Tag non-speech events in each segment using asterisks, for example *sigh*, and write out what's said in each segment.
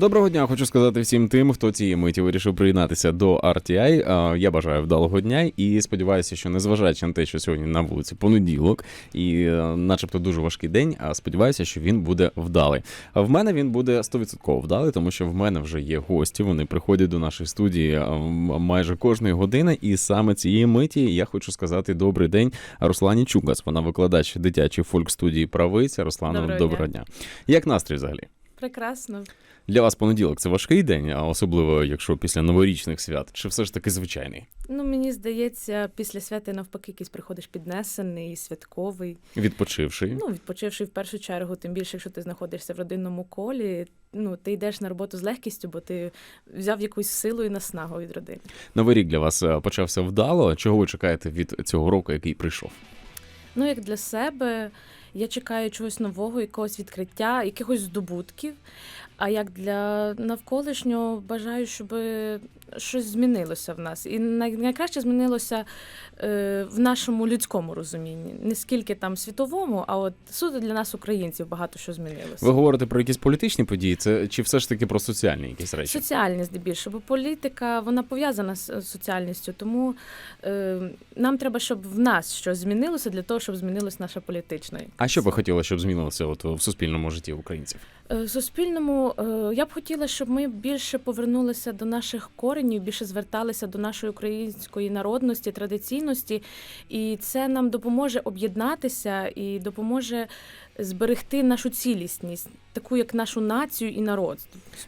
Доброго дня, хочу сказати всім тим, хто цієї миті вирішив приєднатися до RTI. Я бажаю вдалого дня і сподіваюся, що незважаючи на те, що сьогодні на вулиці понеділок і, е, начебто, дуже важкий день. А сподіваюся, що він буде вдалий. В мене він буде 100% вдалий, тому що в мене вже є гості. Вони приходять до нашої студії майже кожної години. І саме цієї миті я хочу сказати добрий день Руслані Чугас. Вона викладач дитячої фольк-студії правиця. Руслана, Доброго доброго дня. Як настрій взагалі? Прекрасно. Для вас понеділок це важкий день, а особливо якщо після новорічних свят, чи все ж таки звичайний? Ну мені здається, після свята навпаки якийсь приходиш піднесений, святковий. Відпочивший. Ну відпочивши в першу чергу, тим більше, якщо ти знаходишся в родинному колі. Ну ти йдеш на роботу з легкістю, бо ти взяв якусь силу і наснагу від родини. Новий рік для вас е, почався вдало. Чого ви чекаєте від цього року, який прийшов? Ну як для себе, я чекаю чогось нового, якогось відкриття, якихось здобутків. А як для навколишнього, бажаю, щоб щось змінилося в нас. І найкраще змінилося е, в нашому людському розумінні. Не скільки там світовому, а от суто для нас, українців, багато що змінилося. Ви говорите про якісь політичні події, це чи все ж таки про соціальні якісь речі? Соціальні здебільшого, бо політика вона пов'язана з соціальністю. Тому е, нам треба, щоб в нас щось змінилося для того, щоб змінилась наша політична. А що б ви хотіли, щоб змінилося от в суспільному житті українців? Е, В суспільному е, я б хотіла, щоб ми більше повернулися до наших коренів, більше зверталися до нашої української народності, традиційності, і це нам допоможе об'єднатися і допоможе зберегти нашу цілісність, таку як нашу націю і народ.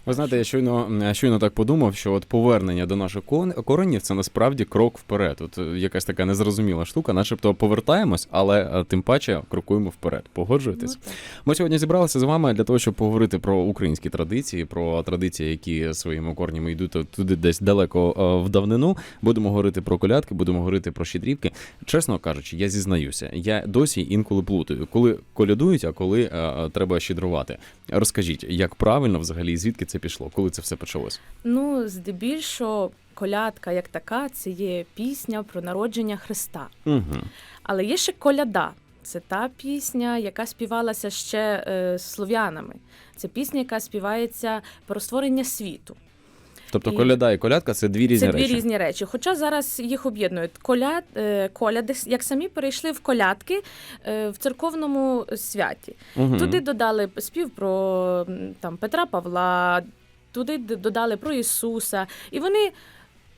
Ви знаєте, я щойно я щойно так подумав, що от повернення до наших коренів це насправді крок вперед. От е, якась така незрозуміла штука, начебто повертаємось, але е, тим паче крокуємо вперед. Погоджуєтесь? Ну. Ми сьогодні зібралися з вами для того, щоб поговорити про українські традиції, про традиції, які своїми корнями йдуть туди десь далеко е, в давнину. Будемо говорити про колядки, будемо говорити про щедрівки. Чесно кажучи, я зізнаюся, я досі інколи плутаю, коли колядують, а коли е, е, треба щедрувати. Розкажіть, як правильно взагалі звідки це пішло, коли це все почалось? Ну, здебільшого, колядка як така, це є пісня про народження Христа. Угу. Але є ще коляда. Це та пісня, яка співалася ще е, слов'янами. Це пісня, яка співається про створення світу. Тобто І- коляда і колядка це дві різні це дві різні речі. Хоча зараз їх об'єднують. Коляд, е, коляди, як самі перейшли в колядки е, в церковному святі. Угу. Туди додали спів про там Петра Павла, туди додали про Ісуса. І вони,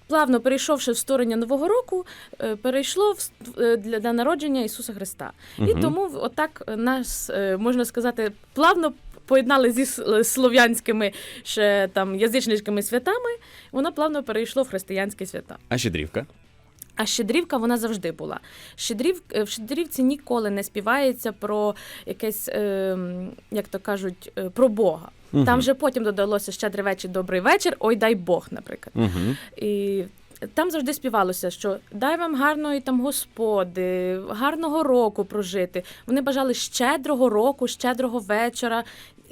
плавно перейшовши в сторону Нового року, е, перейшло в е, для, для народження Ісуса Христа. І тому отак нас, можна сказати, плавно. Поєднали зі с- слов'янськими ще там язичницькими святами, воно плавно перейшло в християнські свята. А щедрівка? А щедрівка вона завжди була. Щедрів, е, в щедрівці ніколи не співається про якесь, е, як то кажуть, е, про Бога. Мгм. Там вже потім додалося щедрий вечір, добрий вечір, ой дай Бог, наприклад. Угу. І там завжди співалося, що дай вам гарної там господи, гарного року прожити. Вони бажали щедрого року, щедрого вечора,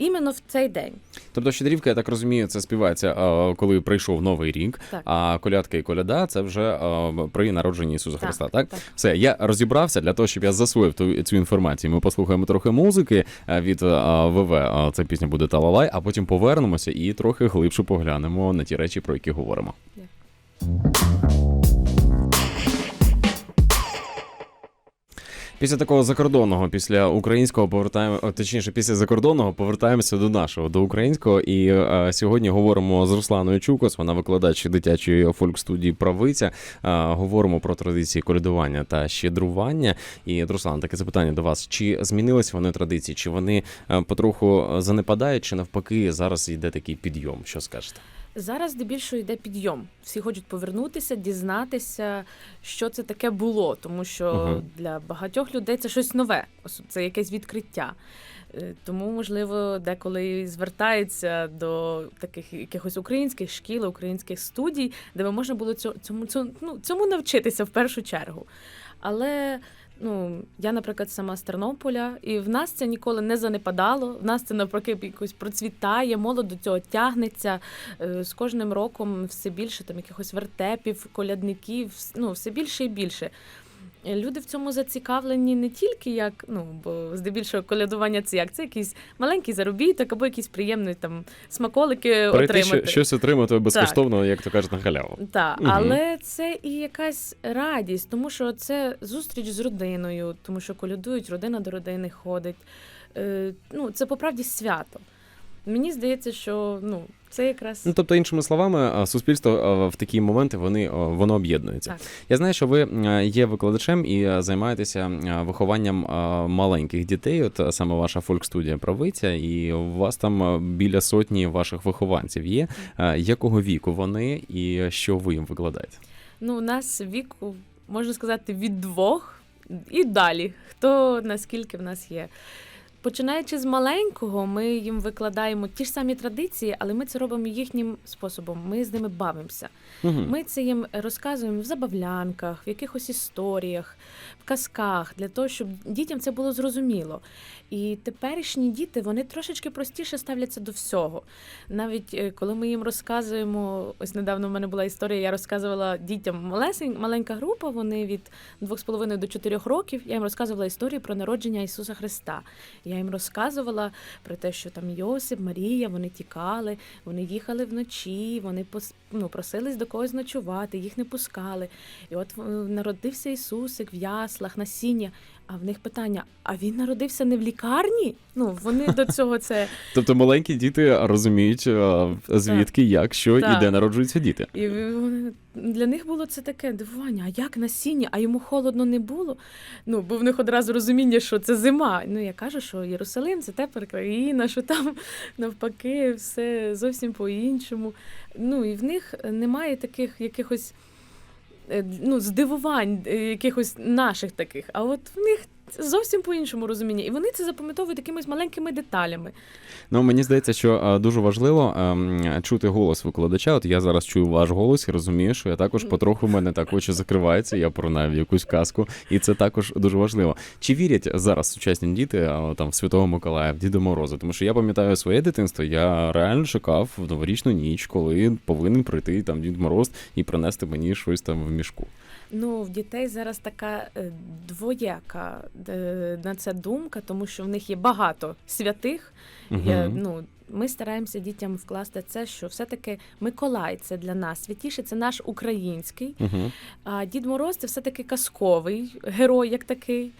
іменно в цей день. Тобто щедрівка, я так розумію, це співається, е, коли прийшов новий рік. Так. А колядка і коляда це вже е, при народженні Ісуса Так, Христа. Так? так. все, я розібрався для того, щоб я засвоїв ту цю інформацію. Ми послухаємо трохи музики е, від ВВ. е, Ця пісня буде Талалай, а потім повернемося і трохи глибше поглянемо на ті речі, про які говоримо. Після такого закордонного, після українського повертаємо, точніше, після закордонного повертаємося до нашого, до українського. І е, сьогодні говоримо з Русланою Чукос, вона викладач дитячої фольк-студії Правиця. Е, говоримо про традиції колядування та щедрування. І Руслан, таке запитання до вас: чи змінились вони традиції? Чи вони е, потроху занепадають, чи навпаки зараз йде такий підйом? Що скажете? Зараз здебільшого йде підйом. Всі хочуть повернутися, дізнатися, що це таке було, тому що Мгм. для багатьох людей це щось нове, це якесь відкриття. Е, Тому, можливо, деколи і звертаються до таких якихось українських шкіл, українських студій, де би можна було цьому, цьому, цьому, ну, цьому навчитися в першу чергу. Але ну, я, наприклад, сама з Тернополя, і в нас це ніколи не занепадало. В нас це навпаки якось процвітає, молодь до цього тягнеться. Е, З кожним роком все більше там якихось вертепів, колядників, ну все більше і більше. Люди в цьому зацікавлені не тільки як, ну бо здебільшого колядування це як це якийсь маленький заробіток або якісь приємні там смаколики Прийти отримати. що- щось отримати безкоштовно, як то кажуть, на халяву. Так, Мгм. але це і якась радість, тому що це зустріч з родиною, тому що колядують, родина до родини ходить. Е, ну, це по правді свято. Мені здається, що ну, це якраз Ну, тобто, іншими словами, суспільство в такі моменти вони воно об'єднується. Так. Я знаю, що ви є викладачем і займаєтеся вихованням маленьких дітей. От саме ваша фольк-студія правиця, і у вас там біля сотні ваших вихованців є. Якого віку вони і що ви їм викладаєте? ну, у нас віку, можна сказати, від двох і далі. Хто наскільки в нас є. Починаючи з маленького, ми їм викладаємо ті ж самі традиції, але ми це робимо їхнім способом. Ми з ними бавимося. Мгм. Ми це їм розказуємо в забавлянках, в якихось історіях, в казках, для того, щоб дітям це було зрозуміло. І теперішні діти вони трошечки простіше ставляться до всього. Навіть е, коли ми їм розказуємо, ось недавно в мене була історія, я розказувала дітям малесень, маленька група, вони від 2,5 до 4 років. Я їм розказувала історію про народження Ісуса Христа. Я їм розказувала про те, що там Йосип, Марія, вони тікали, вони їхали вночі, вони ну, просились до когось ночувати, їх не пускали. І от е, народився Ісусик в яслах, насіння. А в них питання: а він народився не в лікарні? Ну вони до цього це *laughs* Тобто маленькі діти розуміють, звідки, як, що і де народжуються діти. і для них було це таке дивування. А як насіння? А йому холодно не було? Ну бо в них одразу розуміння, що це зима. Ну я кажу, що Єрусалим це тепер країна, що там *laughs* навпаки все зовсім по-іншому. Ну і в них немає таких якихось е, ну, здивувань, е, якихось наших таких. А от в них зовсім по-іншому розуміння. І вони це запам'ятовують якимись маленькими деталями. Ну мені здається, що дуже важливо ем, чути голос викладача. От я зараз чую ваш голос і розумію, що я також потроху в мене так очі закриваються, я поринаю в якусь казку, і це також дуже важливо. Чи вірять зараз сучасні діти там в Святого Миколая, в Діда Мороза? Тому що я пам'ятаю своє дитинство, я реально чекав в новорічну ніч, коли повинен прийти там Дід Мороз і принести мені щось там в мішку. Ну, в дітей зараз така е, двояка е, на це думка, тому що в них є багато святих. Мгм. Я, ну, ми стараємося дітям вкласти це, що все-таки Миколай це для нас святіше, це наш український. Угу. А Дід Мороз це все-таки казковий герой, як такий.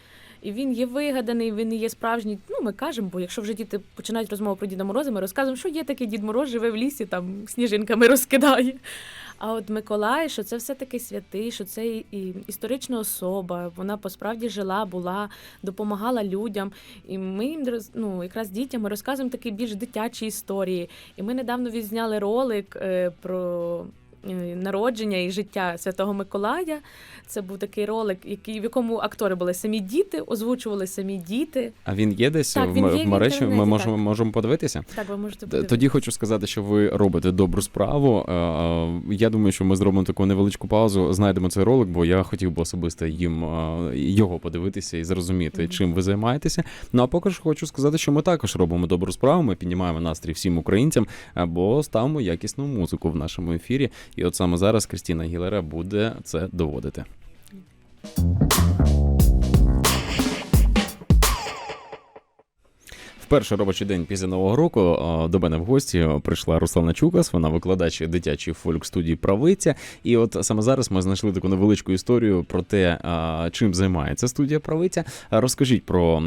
І він є вигаданий, він є справжній. Ну, ми кажемо, бо якщо вже діти починають розмову про Діда Мороза, ми розказуємо, що є такий Дід Мороз, живе в лісі, там сніжинками розкидає. А от Миколай, що це все-таки святий, що це і- історична особа, вона посправді жила, була, допомагала людям. І ми їм ну, якраз дітям розказуємо такі більш дитячі історії. І ми недавно відзняли ролик е, про. Е, Народження і життя Святого Миколая. Це був такий ролик, який, в якому актори були самі діти, озвучували самі діти. А він є десь Так, в, він є в мережі? Ми можемо, так. можемо подивитися. Так, ви можете подивитися. Тоді хочу сказати, що ви робите добру справу. Е, е, Я думаю, що ми зробимо таку невеличку паузу, знайдемо цей ролик, бо я хотів би особисто їм його подивитися і зрозуміти, Мгм. чим ви займаєтеся. Ну а поки ж хочу сказати, що ми також робимо добру справу. Ми піднімаємо настрій всім українцям, або ставимо якісну музику в нашому ефірі. І от саме зараз Крістіна Гілера буде це доводити. Перший робочий день після нового року до мене в гості прийшла Руслана Чукас, вона викладач дитячої фольк-студії Правиця. І от саме зараз ми знайшли таку невеличку історію про те, чим займається студія Правиця. Розкажіть про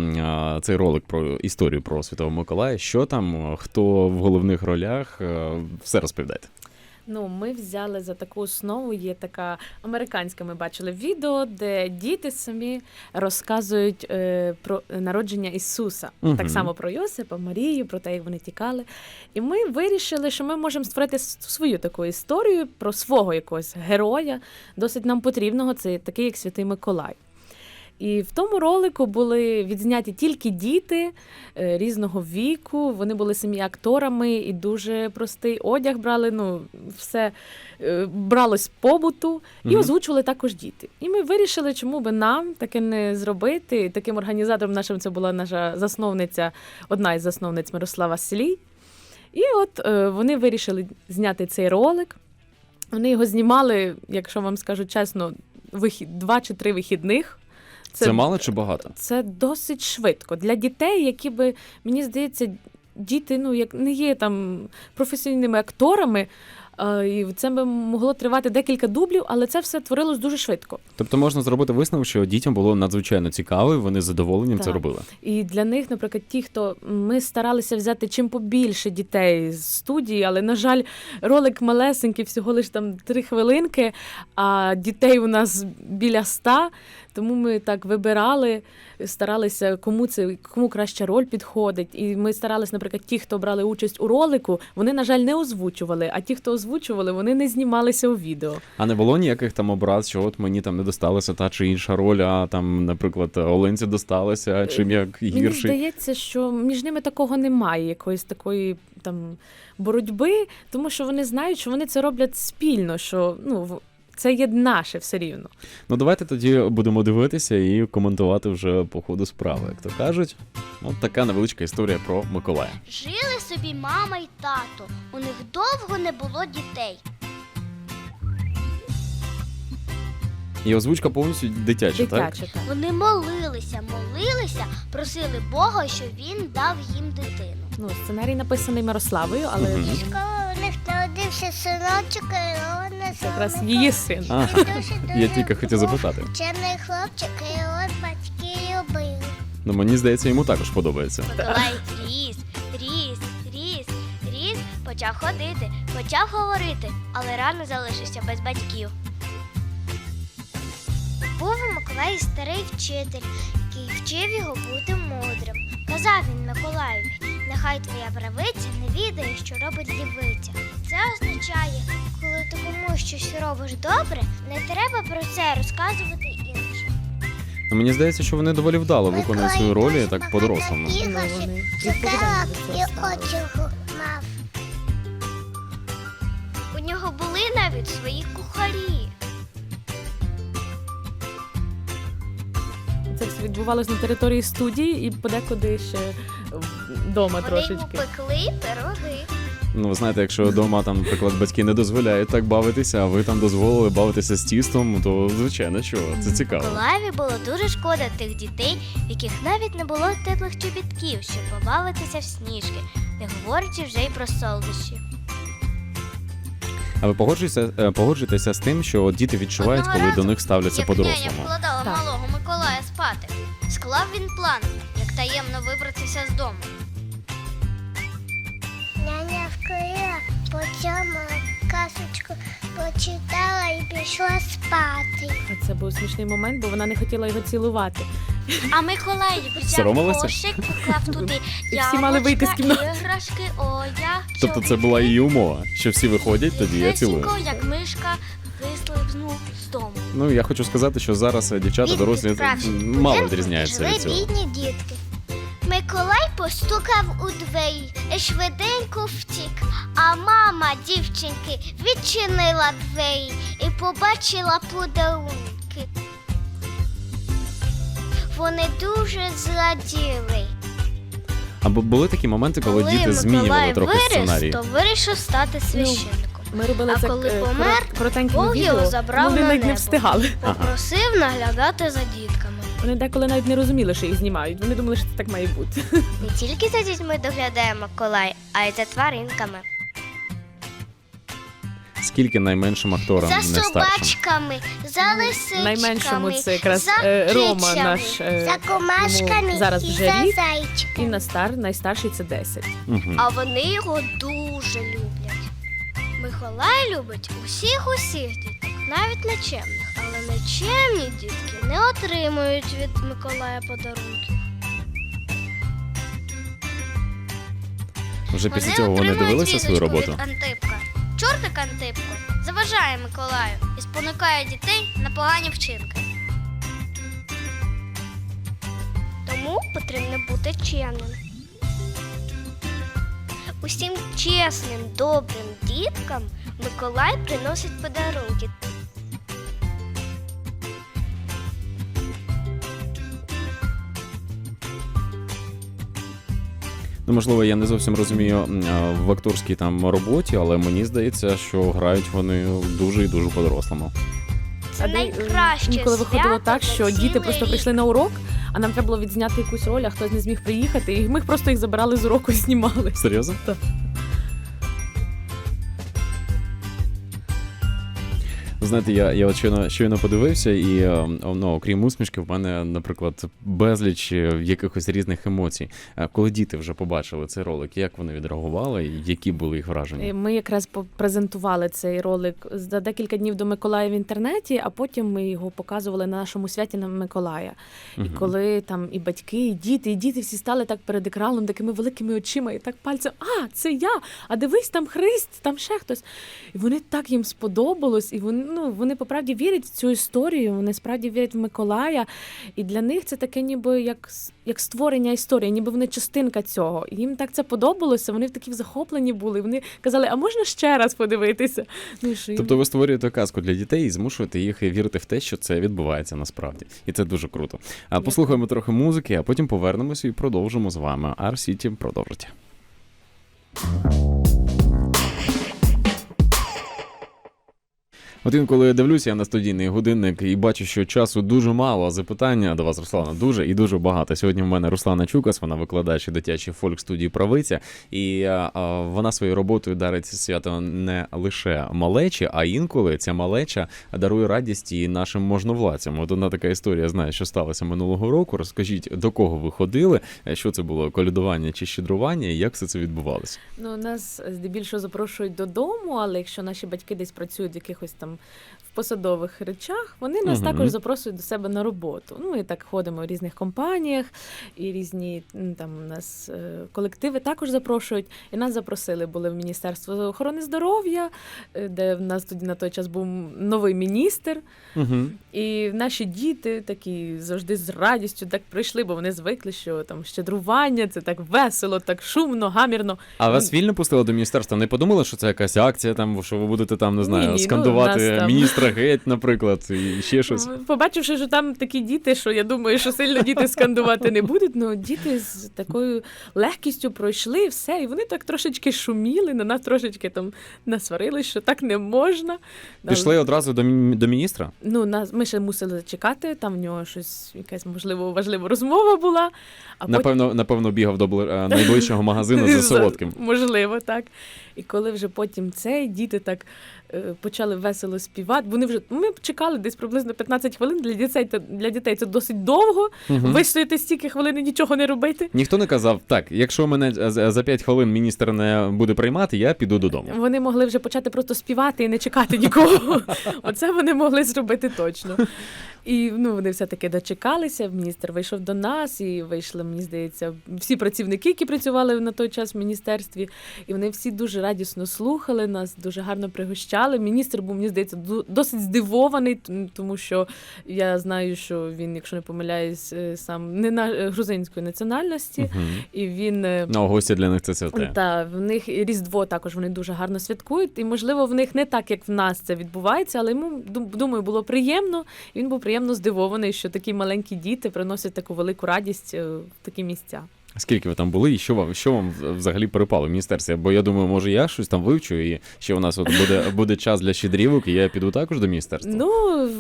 цей ролик, про історію про Святого Миколая. Що там, хто в головних ролях, е, все розповідайте. Ну, ми взяли за таку основу. Є така американська. Ми бачили відео, де діти самі розказують е, про народження Ісуса, Мгм. так само про Йосипа, Марію, про те, як вони тікали. І ми вирішили, що ми можемо створити свою таку історію про свого якогось героя, досить нам потрібного. Це такий, як Святий Миколай. І в тому ролику були відзняті тільки діти е, різного віку. Вони були самі акторами і дуже простий одяг брали. Ну, все е, бралось з побуту і Мгм. озвучували також діти. І ми вирішили, чому би нам таке не зробити. Таким організатором нашим це була наша засновниця, одна із засновниць Мирослава Селій. І от е, вони вирішили зняти цей ролик. Вони його знімали, якщо вам скажу чесно, вихід, два чи три вихідних. Це мало чи багато? Це досить швидко для дітей, які би мені здається, діти ну як не є там професійними акторами. А, І це би могло тривати декілька дублів, але це все творилось дуже швидко. Тобто можна зробити висновок, що дітям було надзвичайно цікаво, і вони з задоволенням це робили. І для них, наприклад, ті, хто ми старалися взяти чим побільше дітей з студії, але на жаль, ролик малесенький, всього лиш там три хвилинки, а дітей у нас біля ста. Тому ми так вибирали, старалися, кому це кому краща роль підходить. І ми старалися, наприклад, ті, хто брали участь у ролику, вони, на жаль, не озвучували. А ті, хто озвучували, вони не знімалися у відео. А не було ніяких там образ, що от мені там не досталася та чи інша роль, а там, наприклад, Оленці досталася, чим як Мені здається, що між ними такого немає, якоїсь такої там боротьби, тому що вони знають, що вони це роблять спільно, що ну це є наше все рівно. Ну давайте тоді будемо дивитися і коментувати вже по ходу справи. Як то кажуть, от така невеличка історія про Миколая. Жили собі мама й тато. У них довго не було дітей. І озвучка повністю дитяча, так? Дитяче так. Вони молилися, молилися, просили Бога, щоб він дав їм дитину. Ну, сценарій написаний Мирославою, але Мгм. Коли у них народився синочок, і це якраз її син. Ага. Я тільки хотів запитати. Вчений хлопчик, і от батьки любили. Ну мені здається, йому також подобається. Миколай ріс, ріс, ріс, ріс, почав ходити, почав говорити, але рано залишився без батьків. Був у Миколаї старий вчитель, який вчив його бути мудрим. Казав він Миколаєві, нехай твоя правиця не відає, що робить лівиця. Це означає, щось робиш добре, не треба про це розказувати іншим. Ну мені здається, що вони доволі вдало виконують свою роль і так по-дорослому. Ну, мав. У нього були навіть свої кухарі. Це все відбувалося на території студії і подекуди ще вдома Вони трошечки. йому пекли пироги. Ну, ви знаєте, якщо вдома там, наприклад, батьки не дозволяють так бавитися, а ви там дозволили бавитися з тістом, то звичайно, що це цікаво. Миколаєві було дуже шкода тих дітей, в яких навіть не було теплих чобітків, щоб побавитися в сніжки, не говорячи вже й про солодощі. А ви погоджуєтеся, е, погоджуєтеся з тим, що діти відчувають, Одного коли разу, до них ставляться Як няня по-дорослому. вкладала Так. малого Миколая спати, склав він план, як таємно вибратися з дому. Почала казочку, почитала і пішла спати. А це був смішний момент, бо вона не хотіла його цілувати. А Миколай взяв Соромилася? кошик, поклав туди *laughs* І всі мали вийти з яблучка, кімнати. іграшки, одяг. Тобто це була її умова, що всі виходять, тоді я цілую. Як мишка, вислизнув з дому. Ну я хочу сказати, що зараз е, дівчата дорослі м, мало відрізняються від цього. бідні дітки. Миколай постукав у двері і швиденько втік. А мама дівчинки відчинила двері і побачила подарунки. Вони дуже зраділи. Або були такі моменти, коли, діти змінювали Миколай трохи виріс, сценарій. то вирішив стати священником. Ми робили А це коли е, помер, коротеньким Бог його відео. забрав Вони на навіть не небо. встигали. Попросив наглядати за дітками. Вони деколи навіть не розуміли, що їх знімають. Вони думали, що це так має бути. *laughs* Не тільки за дітьми доглядає Миколай, а й за тваринками. Скільки найменшим акторам За не старшим? собачками, за лисичками, Найменшому це якраз за е, Рома, кицями, наш е, за комашками йому зараз і вже за рік. і на стар, найстарший це 10. Угу. А вони його дуже люблять. Миколай любить усіх усіх діток, навіть нечемних. Але нечемні дітки не отримують від Миколая подарунків. Вже після цього вони отримують дивилися свою роботу. від Антипка. Чортик Антипко заважає Миколаю і спонукає дітей на погані вчинки. Тому потрібно бути чемним. Усім чесним, добрим діткам Миколай приносить подарунки. Ну, можливо, я не зовсім розумію в акторській там роботі, але мені здається, що грають вони дуже і дуже по-дорослому. Це е, найкраще Ніколи виходило так, що діти просто прийшли на урок, а нам треба було відзняти якусь роль, а хтось не зміг приїхати, і ми просто їх забирали з уроку і знімали. Серйозно? Так. Знаєте, я, я от щойно, щойно подивився, і е, ну, окрім усмішки, в мене, наприклад, безліч е, якихось різних емоцій. Е, Коли діти вже побачили цей ролик, як вони відреагували, які були їх враження? Ми якраз презентували цей ролик за декілька днів до Миколая в інтернеті, а потім ми його показували на нашому святі на Миколая. І Мгм. коли там і батьки, і діти, і діти всі стали так перед екраном, такими великими очима, і так пальцем, а, це я! А дивись, там Христ, там ще хтось. І вони так їм сподобалось, і вони, ну, вони по правді вірять в цю історію, вони справді вірять в Миколая. І для них це таке, ніби як, як створення історії, ніби вони частинка цього. І їм так це подобалося, вони такі захоплені були. Вони казали, а можна ще раз подивитися? Ну, що їм- Тобто ви створюєте казку для дітей і змушуєте їх вірити в те, що це відбувається насправді, і це дуже круто. А послухаємо трохи музики, а потім повернемося і продовжимо з вами. Ар Сіті продовжить. От інколи я дивлюся я на студійний годинник і бачу, що часу дуже мало. Запитання до вас, Руслана, дуже і дуже багато. Сьогодні в мене Руслана Чукас, вона викладач і дитячій фольк-студії правиця, і а, вона своєю роботою дарить свято не лише малечі, а інколи ця малеча дарує радість і нашим можновладцям. От одна така історія знає, що сталося минулого року. Розкажіть, до кого ви ходили, що це було колядування чи щедрування, і як все це відбувалося? Ну, нас здебільшого запрошують додому, але якщо наші батьки десь працюють в якихось там в посадових речах, вони нас Мгм. також запрошують до себе на роботу. Ну, ми так ходимо в різних компаніях, і різні там у нас е, колективи також запрошують. І нас запросили були в Міністерство охорони здоров'я, е, де в нас тоді на той час був новий міністр. Угу. І наші діти такі завжди з радістю так прийшли, бо вони звикли, що там щедрування це так весело, так шумно, гамірно. А вас вільно пустили до міністерства? Не подумали, що це якась акція, там що ви будете там, не знаю, Ні, ну, скандувати нас там- міністра геть, наприклад, і ще щось. Побачивши, що там такі діти, що я думаю, що сильно діти скандувати не будуть. Ну діти з такою легкістю пройшли все, і вони так трошечки шуміли, на нас трошечки там насварили, що так не можна. Пішли одразу до, мі- до міністра? Ну, нас ми ще мусили чекати. Там в нього щось, якась можливо важлива розмова була. А Напевно, напевно, бігав до е, найближчого магазину за *laughs* солодким. Можливо, так. І коли вже потім цей діти так е, почали весело співати, вони вже ми чекали десь приблизно 15 хвилин. Для дітей для дітей це досить довго. Мгм. Вистояти стільки хвилин і нічого не робити. Ніхто не казав, так, якщо мене е, за за 5 хвилин міністр не буде приймати, я піду додому. Вони могли вже почати просто співати і не чекати нікого. *laughs* Оце вони могли зробити точно. І ну вони все-таки дочекалися. Міністр вийшов до нас, і вийшли, мені здається, всі працівники, які працювали на той час в міністерстві. І вони всі дуже радісно слухали нас, дуже гарно пригощали. Міністр був, мені здається, досить здивований, тому що я знаю, що він, якщо не помиляюсь, е, сам не на е, грузинської національності, Мгм. і він. Ну, гості для них це святе. та в них і Різдво також вони дуже гарно святкують. І можливо, в них не так, як в нас це відбувається, але йому думаю, було приємно. І він був приємно здивований, що такі маленькі діти приносять таку велику радість в такі місця. Скільки ви там були, і що вам що вам взагалі перепало в міністерстві? Бо я думаю, може я щось там вивчу, і ще у нас от буде, *laughs* буде час для щедрівок, і я піду також до міністерства. Ну,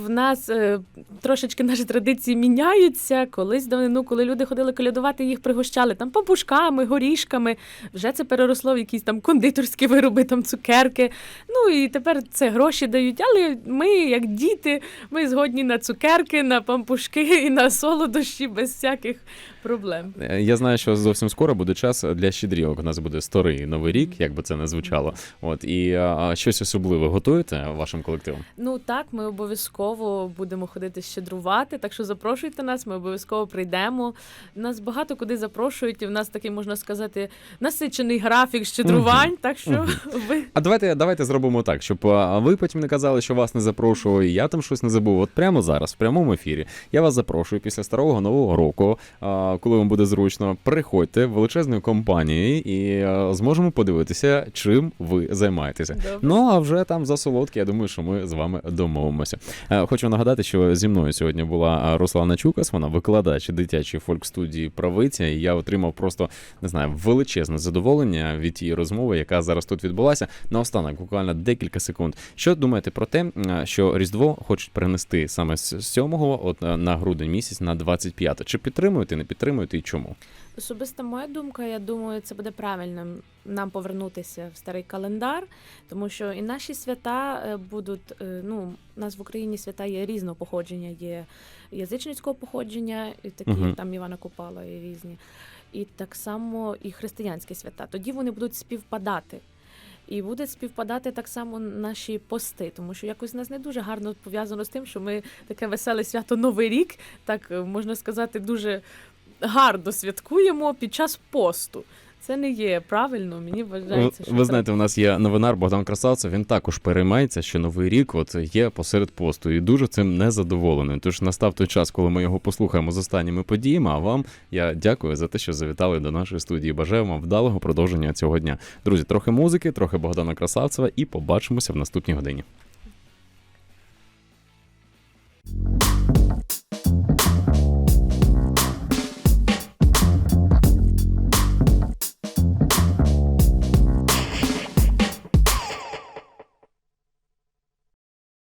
в нас е, трошечки наші традиції міняються. Колись давнину, коли люди ходили колядувати, їх пригощали там папушками, горішками. Вже це переросло в якісь там кондитерські вироби, там цукерки. Ну і тепер це гроші дають. Але ми, як діти, ми згодні на цукерки, на пампушки і на солодощі без всяких проблем. Е, Я знаю, що зовсім скоро буде час для щедрівок. У нас буде старий новий рік, як би це не звучало. От і а, щось особливе готуєте вашим колективом? Ну так, ми обов'язково будемо ходити щедрувати. Так що запрошуйте нас, ми обов'язково прийдемо. Нас багато куди запрошують, і в нас такий можна сказати насичений графік щедрувань. Так що *laughs* ви А давайте давайте зробимо так, щоб ви потім не казали, що вас не запрошували, і я там щось не забув. От прямо зараз, в прямому ефірі, я вас запрошую після старого нового року. Коли вам буде зручно, приходьте величезною компанією і зможемо подивитися, чим ви займаєтеся. Добре. Ну а вже там за солодке, я думаю, що ми з вами домовимося. Е, Хочу нагадати, що зі мною сьогодні була Руслана Чукас, вона викладач дитячої фольк-студії Правиця. І я отримав просто не знаю величезне задоволення від тієї розмови, яка зараз тут відбулася. Наостанок, буквально декілька секунд. Що думаєте про те, що Різдво хочуть перенести саме з 7-го от е, на грудень місяць на 25 Чи підтримуєте, не підтримуєте і чому? Особиста моя думка, я думаю, це буде правильним нам повернутися в старий календар, тому що і наші свята е, будуть. е, Ну, у нас в Україні свята є різного походження, є язичницького походження, і такі Мгм. там Івана Купала і різні. І так само і християнські свята. Тоді вони будуть співпадати. І буде співпадати так само наші пости, тому що якось нас не дуже гарно пов'язано з тим, що ми таке веселе свято Новий рік, так е, можна сказати, дуже гарно святкуємо під час посту. Це не є правильно. Мені вважається, що ви знаєте, у нас є новинар Богдан Красавцев. Він також переймається, що новий рік от є посеред посту, і дуже цим незадоволений. Тож настав той час, коли ми його послухаємо з останніми подіями. А вам я дякую за те, що завітали до нашої студії. Бажаю вам вдалого продовження цього дня. Друзі, трохи музики, трохи Богдана Красавцева, і побачимося в наступній годині.